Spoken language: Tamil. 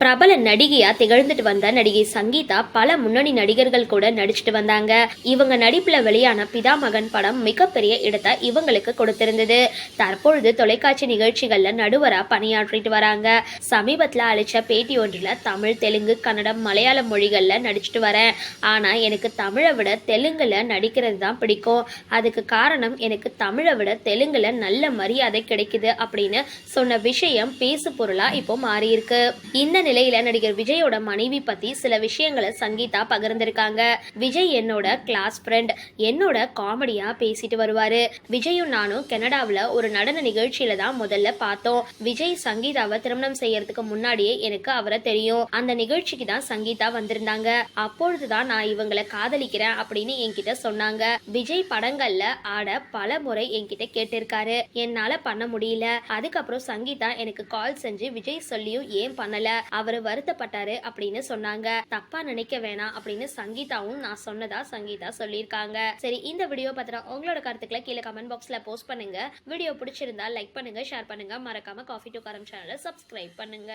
பிரபல நடிகையா திகழ்ந்துட்டு வந்த நடிகை சங்கீதா பல முன்னணி நடிகர்கள் கூட நடிச்சிட்டு வந்தாங்க. இவங்க நடிப்புல வெளியான பிதா மகன் படம் மிகப்பெரிய இடத்தை இவங்களுக்கு கொடுத்திருந்தது. தற்பொழுது தொலைக்காட்சி நிகழ்ச்சிகள்ல நடுவரா பணியாற்றிட்டு வராங்க. சமீபத்துல அளிச்ச பேட்டி ஒன்றில் தமிழ் தெலுங்கு கன்னடம் மலையாள மொழிகள்ல நடிச்சிட்டு வரேன். ஆனா எனக்கு தமிழை விட தெலுங்குல நடிக்கிறது தான் பிடிக்கும். அதுக்கு காரணம் எனக்கு தமிழை விட தெலுங்குல நல்ல மரியாதை கிடைக்குது அப்படின்னு சொன்ன விஷயம் பேசு பொருளா இப்போ மாறியிருக்கு. இந்த நிலையில நடிகர் விஜயோட மனைவி பத்தி சில விஷயங்களை சங்கீதா பகிர்ந்திருக்காங்க. விஜய் என்னோட கிளாஸ் ஃப்ரெண்ட் என்னோட காமெடியா பேசிட்டு வருவாரு. விஜயும் நானும் கனடாவில் ஒரு நடன நிகழ்ச்சியில தான் முதல்ல பார்த்தோம். விஜய் சங்கீதாவை திருமணம் செய்யறதுக்கு முன்னாடியே எனக்கு அவரை தெரியும். அந்த நிகழ்ச்சிக்கு தான் சங்கீதா வந்திருந்தாங்க. அப்பொழுதுதான் நான் இவங்களை காதலிக்கிறேன் அப்படின்னு என்கிட்ட சொன்னாங்க. விஜய் படங்கள்ல ஆட பல முறை என்கிட்ட கேட்டிருக்காரு. என்னால பண்ண முடியல. அதுக்கப்புறம் சங்கீதா எனக்கு கால் செஞ்சு விஜய் சொல்லியும் ஏன் பண்ணல? அவர் வருத்தப்பட்டாரு அப்படின்னு சொன்னாங்க. தப்பா நினைக்க வேணாம் அப்படின்னு சங்கீதாவும் நான் சொன்னதா சங்கீதா சொல்லியிருக்காங்க. சரி இந்த வீடியோ பத்தின உங்களோட கருத்துக்களை கீழே கமெண்ட் பாக்ஸ்ல போஸ்ட் பண்ணுங்க. வீடியோ பிடிச்சிருந்தா லைக் பண்ணுங்க ஷேர் பண்ணுங்க. மறக்காம காஃபி டு கரம் சேனலை சப்ஸ்கிரைப் பண்ணுங்க.